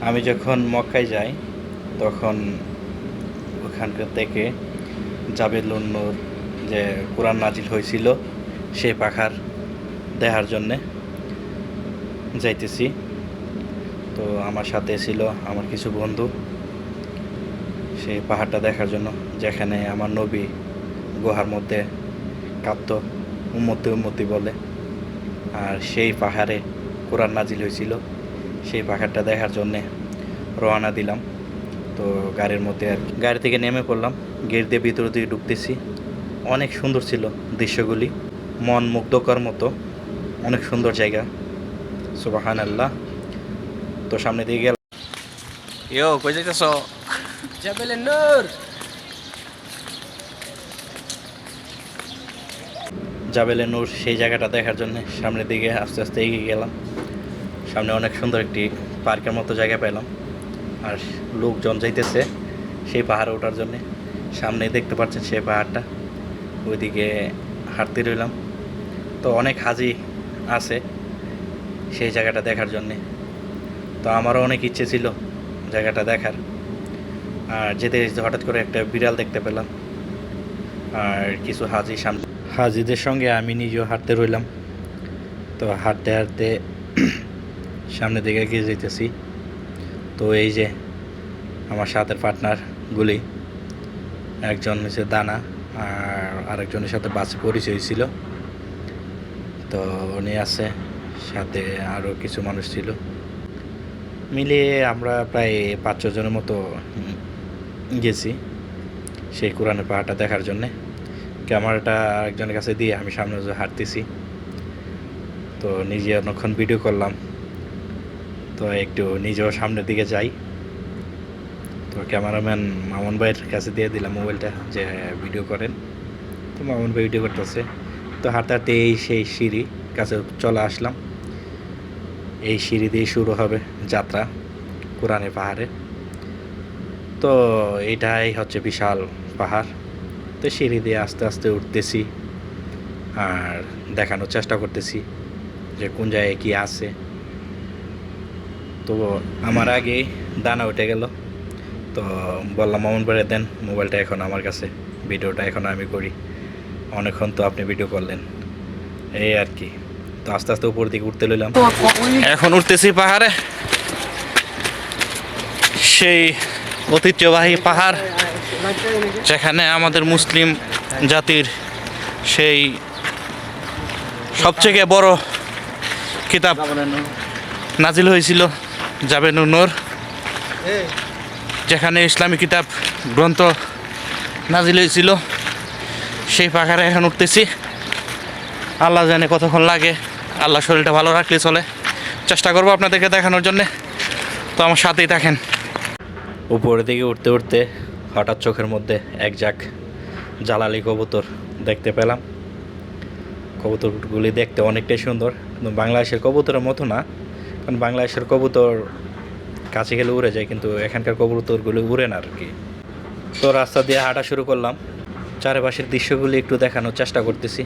আমি যখন মক্কায় যাই, তখন ওখানকার থেকে জাবেলুন নূর যে কোরআন নাজিল হয়েছিল, সেই পাখার দেখার জন্যে যাইতেছি। তো আমার সাথে ছিল আমার কিছু বন্ধু। সেই পাহাড়টা দেখার জন্য, যেখানে আমার নবী গুহার মধ্যে কাঁপত উন্মতি উন্মতি বলে। আর সেই পাহাড়ে কোরআন নাজিল হয়েছিল। সেই পাহাড়টা দেখার জন্যে রওনা দিলাম। তো গাড়ির মধ্যে আর গাড়ি থেকে নেমে পড়লাম। গেট দিয়ে ভিতর দিকে ঢুকতেছি। অনেক সুন্দর ছিল দৃশ্যগুলি। মন মুগ্ধকর মতো। অনেক সুন্দর জায়গা। সুবাহান আল্লাহ তো সামনে দিয়ে গেল ইয়ো কই যাইতেছ? জাবেলে নূর! জাবেলে নূর সেই জায়গাটা দেখার জন্য সামনের দিকে আস্তে আস্তে এগিয়ে গেলাম। সামনে অনেক সুন্দর একটি পার্কের মতো জায়গা পেলাম। আর লোকজন যাইতেছে সেই পাহাড়ে ওঠার জন্য। সামনে দেখতে পাচ্ছেন সেই পাহাড়টা। ওইদিকে হাঁটতে রইলাম। তো অনেক হাজি আছে সেই জায়গাটা দেখার জন্যে। তো আমারও অনেক ইচ্ছে ছিল জায়গাটা দেখার। আর যেতে যেতে হঠাৎ করে একটা বিড়াল দেখতে পেলাম। আর কিছু হাজি সামনে হাজিদের সঙ্গে আমি নিজেও হাঁটতে রইলাম। তো হাঁটতে হাঁটতে সামনের দিকে এগিয়ে যেতেছি তো এই যে আমার সাথের পার্টনারগুলি একজন হচ্ছে দানা আর আরেকজনের সাথে বাসে পরিচয় ছিল। তো উনি আছে, সাথে আরও কিছু মানুষ ছিল। মিলিয়ে আমরা প্রায় পাঁচ ছজনের মতো গেছি সেই কোরআনের পাহাড়টা দেখার জন্যে। ক্যামেরাটা আরেকজনের কাছে দিয়ে আমি সামনে হাঁটতেছি। তো নিজে অনেকক্ষণ ভিডিও করলাম। তো একটু নিজেও সামনের দিকে যাই। তো ক্যামেরাম্যান মামুন ভাইয়ের কাছে দিয়ে দিলাম মোবাইলটা, যে ভিডিও করেন। তো মামুন ভাই ভিডিও করতেছে। তো হাঁটতে হাঁটতে এই সেই সিঁড়ি কাছে চলে আসলাম। এই সিঁড়ি দিয়ে শুরু হবে যাত্রা কোরআনে পাহাড়ে। তো এটাই হচ্ছে বিশাল পাহাড়। তো সিঁড়ি দিয়ে আস্তে আস্তে উঠতেছি আর দেখানোর চেষ্টা করতেছি যে কোন জায়গায় কী আছে। তো আমার আগে দানা উঠে গেল। তো বললাম, মামুন করে দেন, মোবাইলটা এখন আমার কাছে, ভিডিওটা এখন আমি করি। অনেকক্ষণ তো আপনি ভিডিও করলেন। এই আর কি। তো আস্তে আস্তে উপর দিকে উঠতে লইলাম। এখন উঠতেছি পাহাড়ে। সেই ঐতিহ্যবাহী পাহাড়, যেখানে আমাদের মুসলিম জাতির সেই সবথেকে বড় কিতাব নাজিল হয়েছিল। জাবেন নূর যেখানে ইসলামী কিতাব গ্রন্থ নাজিল হয়েছিল সেই পাখারে এখন উঠতেছি। আল্লাহ জানে কতক্ষণ লাগে আল্লাহ শরীরটা ভালো রাখলে চলে। চেষ্টা করব আপনাদেরকে দেখানোর জন্যে। তো আমার সাথেই থাকেন। উপরের দিকে উঠতে উঠতে হঠাৎ চোখের মধ্যে এক জাক জ্বালালি কবুতর দেখতে পেলাম। কবুতরগুলি দেখতে অনেকটাই সুন্দর কিন্তু বাংলাদেশের কবুতরের মতো না। কারণ বাংলাদেশের কবুতর কাছে গেলে উড়ে যায়, কিন্তু এখানকার কবুতরগুলি উড়ে না আর কি। তো রাস্তা দিয়ে হাঁটা শুরু করলাম। চারপাশের দৃশ্যগুলি একটু দেখানোর চেষ্টা করতেছি।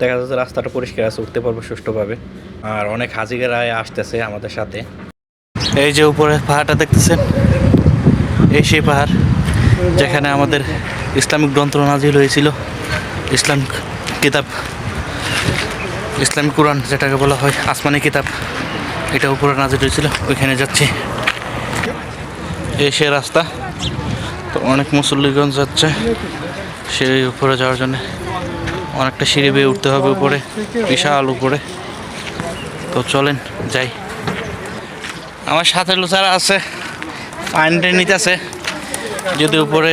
দেখা যাচ্ছে রাস্তাটা পরিষ্কার আছে, উঠতে পারব সুষ্ঠুভাবে। আর অনেক হাজিগেরায় আসতেছে আমাদের সাথে। এই যে উপরে পাহাড়টা দেখতেছেন? এই সেই পাহাড় যেখানে আমাদের ইসলামিক গ্রন্থ নাজিল হয়েছিল। ইসলাম কিতাব, ইসলামিক কোরআন যেটাকে বলা হয়, আসমানি কিতাব। এটা উপরে নাজিল হয়েছিল, ওইখানে যাচ্ছি। এই সে রাস্তা, তো অনেক মুসল্লিগঞ্জ যাচ্ছে সেই উপরে যাওয়ার জন্য। অনেকটা সিঁড়ি বেয়ে উঠতে হবে উপরে, বিশাল উপরে। তো চলেন, যাই। আমার সাথে লুচারা আছে পানিটা নিতেছে। যদি উপরে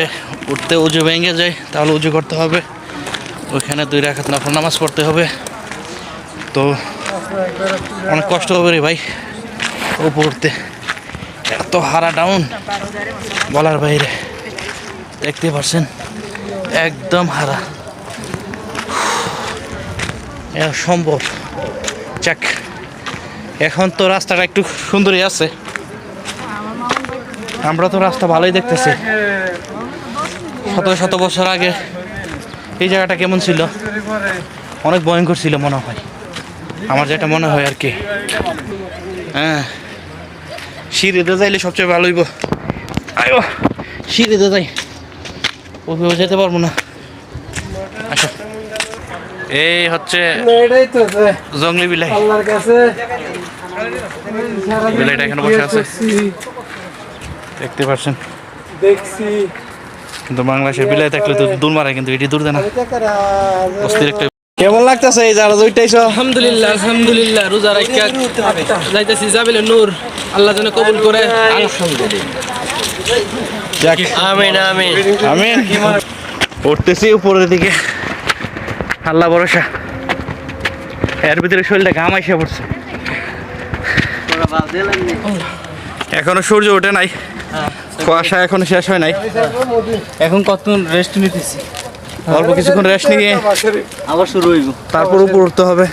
উঠতে উজু ভেঙে যায়, তাহলে উজু করতে হবে। ওইখানে দুই রাখাত নফল নামাজ পড়তে হবে। তো অনেক কষ্ট হবে রে ভাই উপর উঠতে এত হারা ডাউন বলার বাইরে। দেখতে পারছেন? একদম হারা। সম্ভব। যাক, এখন তো রাস্তাটা একটু সুন্দরই আছে। আমরা তো রাস্তা ভালোই দেখতেছি। শত শত বছর আগে এই জায়গাটা কেমন ছিল? অনেক ভয়ঙ্কর ছিল মনে হয়। আমার যেটা মনে হয় আর কি। হ্যাঁ। শির সিঁড়িতে যাইলে সবচেয়ে ভালো হইব। আয়ো সিঁড়িতে যাই। ওভাবে যেতে পারব না। এই হচ্ছে জঙ্গলি বিলাই। বিলাইটা এখানে বসে আছে। দেখতে পাচ্ছেন দেখছি। কিন্তু বাংলাদেশের বিলাই থাকলে তো দূর মারে কিন্তু এটি দূর দেয় না। অস্থির একটা কেমন লাগতেছে এই যারা দুইটাইছ আলহামদুলিল্লাহ আলহামদুলিল্লাহ রোজা রাখা যাইতেছি জাবিলে নূর আল্লাহ যেন কবুল করে। যাক। আমিন আমিন। আমি উঠতেছি উপরের দিকে। আল্লাহ ভরসা। এর ভিতরে শরীরটা ঘাম আইসা পড়ছে। এখনও সূর্য ওঠে নাই। কুয়াশা এখনও শেষ হয় নাই। এখন কত রেস্ট নিতেছি? অল্প কিছুক্ষণ রেস্ট নিয়ে আবার শুরু হইব। তারপর উপর উঠতে হবে।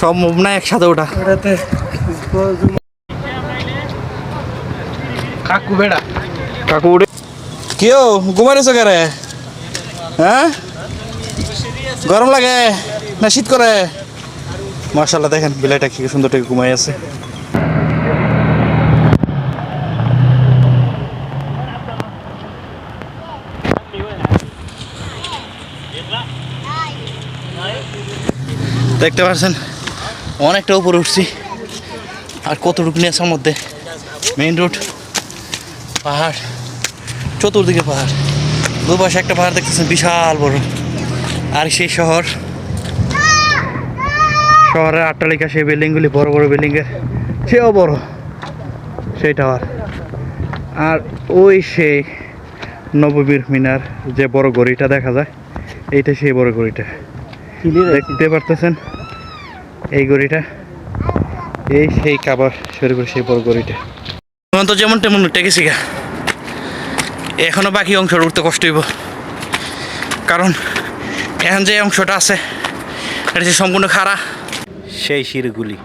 সব মুভ না একসাথে ওঠা। কাকু বেড়া। কাকু উঠে কেউ ঘুমাইছো কে রে? হ্যাঁ? গরম লাগে? না শীত করে? মার্শাল্লাহ দেখেন বিলাইটা কি সুন্দর থেকে ঘুমাই আছে। দেখতে পাচ্ছেন অনেকটা উপরে উঠছি। আর কতটুকু নেশার মধ্যে? মেইন রোড পাহাড়, চতুর্দিকে পাহাড়। দুপাশে একটা পাহাড় দেখতেছেন, বিশাল বড়। আর সেই শহর, শহরের আট্টালিকা, সেই বিল্ডিংগুলি বড় বড় বিল্ডিংয়ের, সেও বড়। সেই টাওয়ার। আর ওই সেই নববীর মিনার যে বড় গড়িটা দেখা যায়, এইটা সেই বড় গড়িটা দেখতে পারতেছেন? এই গড়িটা। এই সেই কাবার শরীফের সেই বড় গড়িটা। এখন তো যেমন তেমন উঠে গেছি গা। এখনও বাকি অংশটা উঠতে কষ্ট হইব। কারণ এখন যে অংশটা আছে এটা যে সম্পূর্ণ খাড়া। সেই সিঁড়িগুলি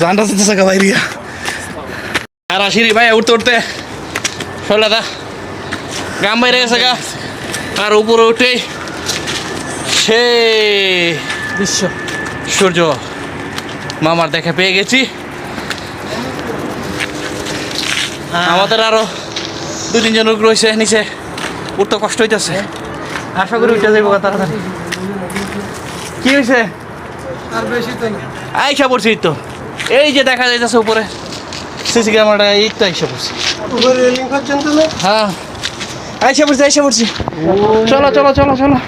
জানটা যেতেছে গা বাইরে খাড়া সিঁড়ি ভাই উঠতে উঠতে। শোলা দা গাম বাইরে গেছে গা। আর উপরে উঠে সে বিশ্ব। সূর্য মামার দেখা পেয়ে গেছি। আমাদের আরও দু তিনজন লোক রয়েছে নিচে উঠতে কষ্ট হইতেছে। আশা করি উঠে যাইব তাড়াতাড়ি। কি হয়েছে আর বেশি তো না আইসা পড়ছি এই তো। এই যে দেখা যাইতেছে উপরে। সিসি ক্যামেরাটা এই তো আইসা পড়ছি। হ্যাঁ। আইসা পড়ছি আইসা পড়ছি। চলো চলো চলো চলো।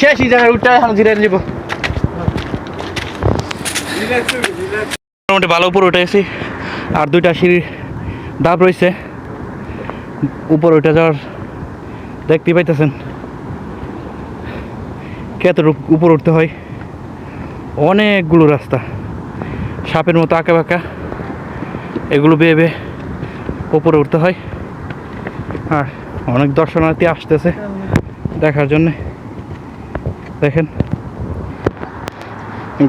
শেষ এই জায়গায় উঠতে এখন ধীরে যাব মোটামুটি ভালো উপরে উঠে আর দুইটা সিঁড়ি ডাব রয়েছে। উপরে উঠে যাওয়ার দেখতেই পাইতেছেন। কত উপর উঠতে হয়? অনেকগুলো রাস্তা। সাপের মতো আঁকা বাঁকা। এগুলো বেয়ে বেয়ে উপরে উঠতে হয়। আর অনেক দর্শনার্থী আসতেছে। দেখার জন্যে। দেখেন।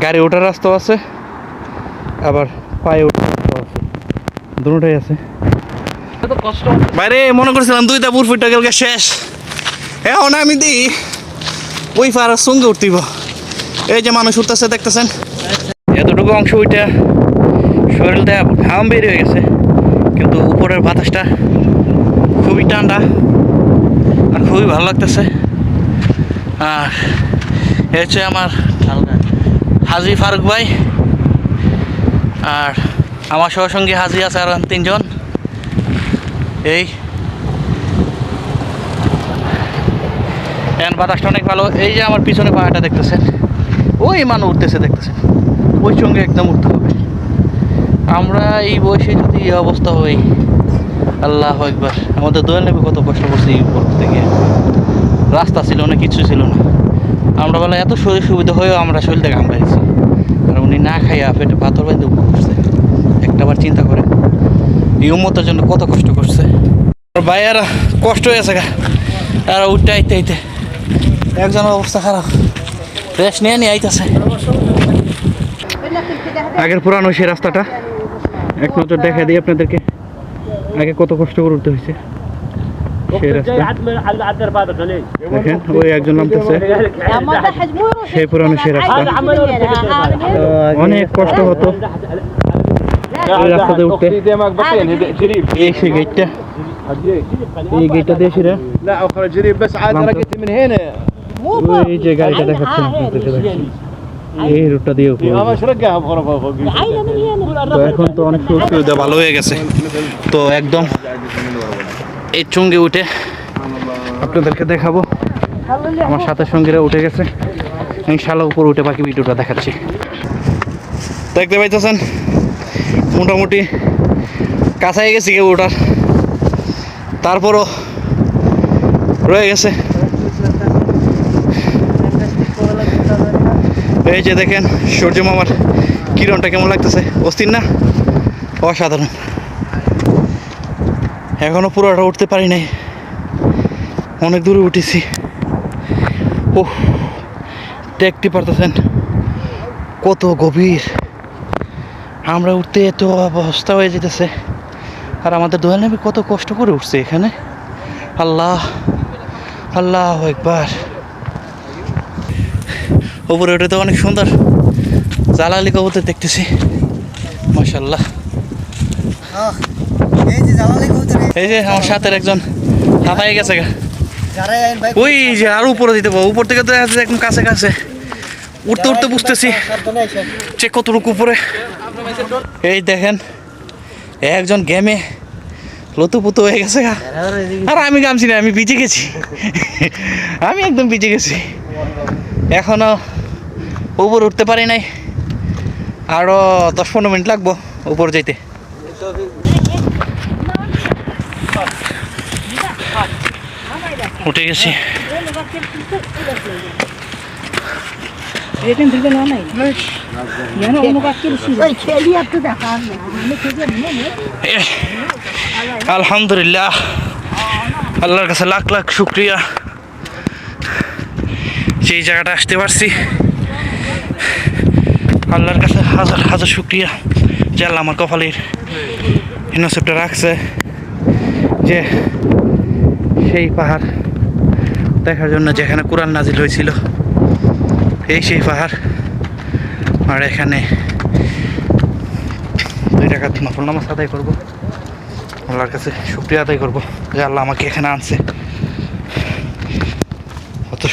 গাড়ি ওঠার রাস্তাও আছে, আবার পায়ে ওঠার রাস্তাও আছে। দুটোটাই আছে। বাইরে মনে করছিলাম দুইটা বুট ফুটটা গেলকে শেষ। এখন আমি দিই, ওই পাড়ার সঙ্গে উঠতিব। এই যে মানুষ উঠতেছে, দেখতেছেন? এতটুকু অংশ ওইটা শরীরটা ঘাম বের হয়ে গেছে, কিন্তু উপরের বাতাসটা খুবই ঠান্ডা। খুবই ভালো লাগতেছে। আর এ হচ্ছে আমার হাজি ফারুক ভাই। আর আমার সহসঙ্গী হাজি আছে আর তিনজন। এই। এখন বাতাসটা অনেক ভালো। এই যে আমার পিছনে পাহাড়টা দেখতেছেন, ওই মানুষ উঠতেছে, দেখতেছেন? ওই সঙ্গে একদম উঠতে হবে। আমরা এই বয়সে যদি এই অবস্থা হই, আল্লাহ একবার আমাদের দোয়াল নেবে কত কষ্ট করছে এই উপর থেকে। রাস্তা ছিল না, কিছু ছিল না। আমরা বলে এত শরীর সুবিধা হয়েও আমরা শরীরটা ঘাম পাইছি আর উনি না খাইয়া পেটে পাথর বাইন্দে উপর করছে। একটাবার চিন্তা করে এই উম্মতের জন্য কত কষ্ট করছে। ভাইয়ার, কষ্ট হয়েছে গা। আর উঠতে, আইতে আইতে। একজনের অবস্থা খারাপ। রেস্ট নিয়ে নিয়ে আইতেছে। আগের পুরানো সেই রাস্তাটা এক নজর দেখা দিই আপনাদেরকে। আগে কত কষ্ট করে উঠতে হয়েছে। সেই রাস্তা দেখেন ওই একজন নামতেছে। সেই পুরানো সেই রাস্তা অনেক কষ্ট হতো। এই রাস্তাতে উঠতে। এই গেটটা এই গেটটা দিয়ে সেরা। এই যে গাড়িটা দেখাচ্ছেন এই রুটটা দিয়ে তো এখন তো অনেক সুবিধা ভালো হয়ে গেছে। তো একদম এই চুঙ্গে উঠে আপনাদেরকে দেখাবো। আমার সাথে সঙ্গীরা উঠে গেছে। আমি ইনশাল্লাহ উপর উঠে বাকি ভিডিওটা দেখাচ্ছি। দেখতে পাইতেছেন? মোটামুটি কাছাই গেছি কেউ ওঠার। তারপরও রয়ে গেছে। এই যে দেখেন সূর্য মামার কিরণটা কেমন লাগতেছে? অস্থির না? অসাধারণ। এখনও পুরোটা উঠতে পারি নাই। অনেক দূরে উঠেছি। ও দেখতে পারতেছেন কত গভীর। আমরা উঠতে এত অবস্থা হয়ে যেতেছে। আর আমাদের দোয়াল নবী কত কষ্ট করে উঠছে এখানে। আল্লাহ আল্লাহ একবার উপরে উঠে তো অনেক সুন্দর। জালালি কবুতর দেখতেছি। জ্বালালি কবুতর এই যে আমার সাথে একজন হাঁপাই গেছে গা। ওই যে আরও উপরে দিতে পারব, উপর থেকে তো একদম কাছে কাছে। উঠতে উঠতে বুঝতেছি চেক কতটুকু উপরে। এই দেখেন, একজন গেমে লতুপুতু হয়ে গেছে আর আমি গামছি না, আমি ভিজে গেছি। আমি একদম ভিজে গেছি। এখনও উপর উঠতে পারি নাই। আরও দশ পনেরো মিনিট লাগবো উপর যেতে উঠে গেছি। আলহামদুলিল্লাহ। আল্লাহর কাছে লাখ লাখ শুক্রিয়া। সেই জায়গাটা আসতে পারছি। আল্লাহর কাছে হাজার হাজার শুক্রিয়া। যে আল্লাহ আমার কপালের ইনোসেপ্টটা রাখছে। যে সেই পাহাড় দেখার জন্য যেখানে কোরআন নাজিল হয়েছিল, এই সেই পাহাড়। আর এখানে দুই টাকা নফল নামাজ আদায় করব। আল্লাহর কাছে শুক্রিয়া আদায় করব যে আল্লাহ আমাকে এখানে আনছে। অত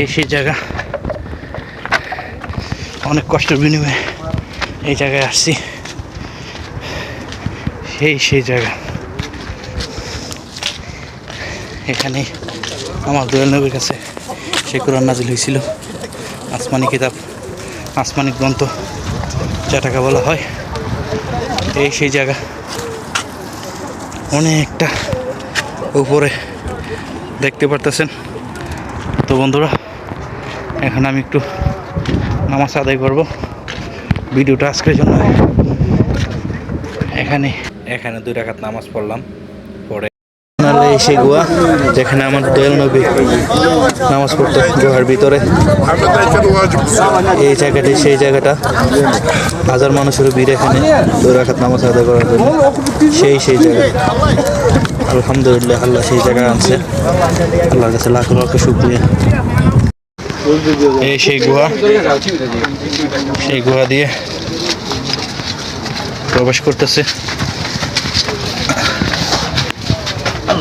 এই সেই জায়গা, অনেক কষ্টের বিনিময়ে এই জায়গায় আসছি। সেই সেই জায়গা। এখানে আমার দয়াল নবীর কাছে সেই কোরআন নাজিল হয়েছিল। আসমানি কিতাব, আসমানি গ্রন্থ যেটাকে বলা হয়। এই সেই জায়গা। অনেকটা উপরে দেখতে পারতেছেন। তো বন্ধুরা, এখন আমি একটু নামাজ আদায় করব। ভিডিওটা আজকের জন্য। এখানে এখানে দুই রাখাত নামাজ পড়লাম। এই সেই গুহা, যেখানে আমার দয়াল নবী নামাজ পড়তো, গুহার ভিতরে। এই জায়গাটি, সেই জায়গাটা হাজার মানুষের ভিড় এখানে রাখাত নামাজ আদায় করার জন্য। সেই সেই জায়গা। আলহামদুলিল্লাহ, আল্লাহ সেই জায়গায় আনছে। আল্লাহর কাছে লাখ লাখ শুক্রিয়া। এই সেই গুহা সেই গুহা দিয়ে প্রবেশ করতেছে।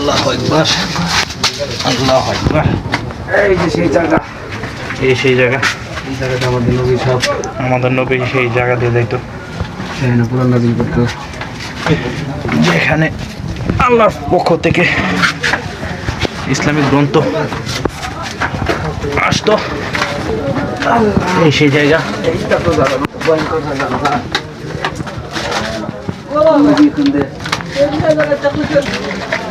আল্লাহ একবার আল্লাহ একবার এই যে সেই জায়গা। এই সেই জায়গা। এই জায়গাটা আমাদের নবী সব। আমাদের নবী সেই জায়গা দিয়ে যাইতো। সেখানে নাজিল করতো। যেখানে আল্লাহর পক্ষ থেকে ইসলামিক গ্রন্থ আসতো এই সেই জায়গা।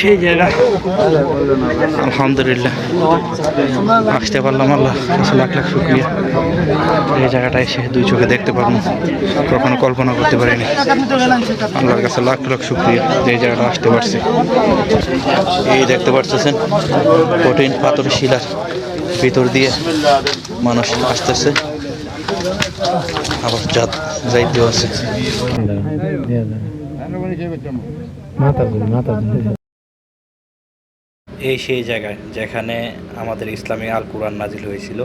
সেই জায়গা। আলহামদুলিল্লাহ। আসতে পারলাম আল্লাহ লাখ লাখ শুক্রিয়া। এই জায়গাটা এসে দুই চোখে দেখতে পারলাম কখনো কল্পনা করতে পারিনি। আল্লাহর কাছে লাখ লাখ শুক্রিয়া, যে এই জায়গাটা আসতে পারছি। এই দেখতে পারতেছেন, কঠিন পাথর শিলার ভিতর দিয়ে মানুষ আসতেছে। আবার জাত যাইতেও আছে। এই সেই জায়গায় যেখানে আমাদের ইসলামী আল কোরআন নাজিল হয়েছিল।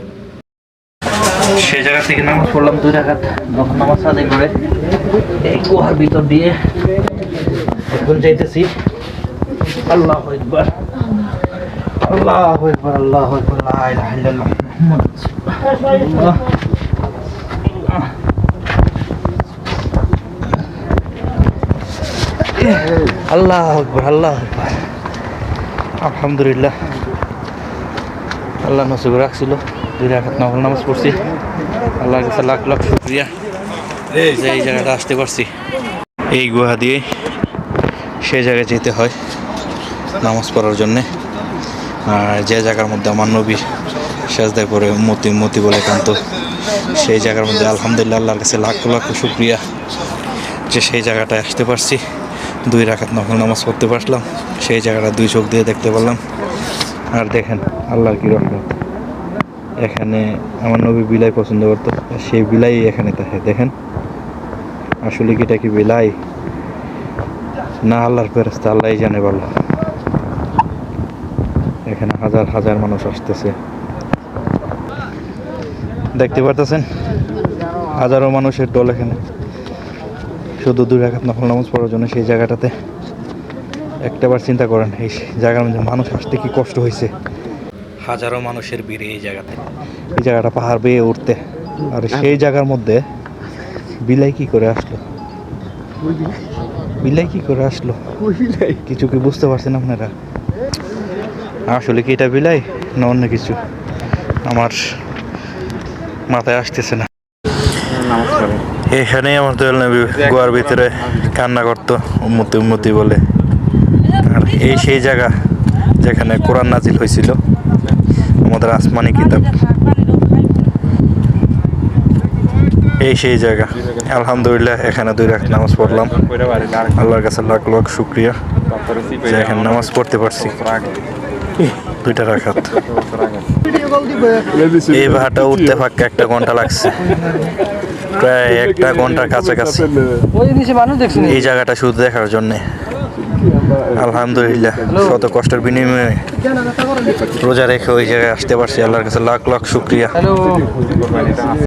সেই জায়গা থেকে নামাজ পড়লাম দুই রাখাত যখন নামাজ আদায় করে এই গুহার ভিতর দিয়ে এখন যাইতেছি। আল্লাহ একবার আল্লাহ একবার আল্লাহ একবার লা আল্লাহ আকবর আল্লাহ আকবর। আলহামদুলিল্লাহ। আল্লাহ নসিব রাখছিল। দুই রাখাত নফল নামাজ পড়ছি। আল্লাহর কাছে লাখ লাখ শুক্রিয়া যে এই জায়গাটা আসতে পারছি। এই গুহা দিয়ে সেই জায়গায় যেতে হয় নামাজ পড়ার জন্যে। আর যে জায়গার মধ্যে আমার নবী সাজদায় পরে মতি মতি বলে কান্ত, সেই জায়গার মধ্যে আলহামদুলিল্লাহ, আল্লাহর কাছে লাখ লাখ শুক্রিয়া যে সেই জায়গাটায় আসতে পারছি। দুই রাখাত নকল নামাজ পড়তে পারলাম সেই জায়গাটা দুই চোখ দিয়ে দেখতে পারলাম। আর দেখেন, আল্লাহর কি রহমত। এখানে আমার নবী বিলাই পছন্দ করতো সেই বিলাই এখানে থাকে, দেখেন। আসলে কি এটা কি বিলাই? না, আল্লাহর ফেরস্তা আল্লাহ জানে ভালো। এখানে হাজার হাজার মানুষ আসতেছে। দেখতে পারতেছেন? হাজারো মানুষের দল এখানে। শুধু দুই রাখাত নফল নামাজ পড়ার জন্য সেই জায়গাটাতে একটাবার চিন্তা করেন এই জায়গার মধ্যে মানুষ আসতে কি কষ্ট হয়েছে? হাজারো মানুষের ভিড়ে এই জায়গাতে। এই জায়গাটা পাহাড় বেয়ে উঠতে। আর সেই জায়গার মধ্যে বিলাই কি করে আসলো? বিলাই কি করে আসলো? কিছু কি বুঝতে পারছেন আপনারা? আসলে কি এটা বিলাই না অন্য কিছু? আমার মাথায় আসতেছে না। এখানেই আমার দয়াল নবী গোয়ার ভিতরে কান্না করতো উম্মতি উম্মতি বলে। আর এই সেই জায়গা যেখানে কোরআন নাজিল হয়েছিল আমাদের আসমানি কিতাব। এই সেই জায়গা। আলহামদুলিল্লাহ এখানে দুই রাখ নামাজ পড়লাম। আল্লাহর কাছে লাখ লাখ শুক্রিয়া যে এখানে নামাজ পড়তে পারছি। দুইটা রাখাত এই ভাড়াটা উঠতে ফাঁকা একটা ঘণ্টা লাগছে। প্রায় একটা ঘণ্টার কাছাকাছি। এই জায়গাটা শুধু দেখার জন্যে। আলহামদুলিল্লাহ শত কষ্টের বিনিময়ে রোজা রেখে ওই জায়গায় আসতে পারছি। আল্লাহর কাছে লাখ লাখ শুক্রিয়া।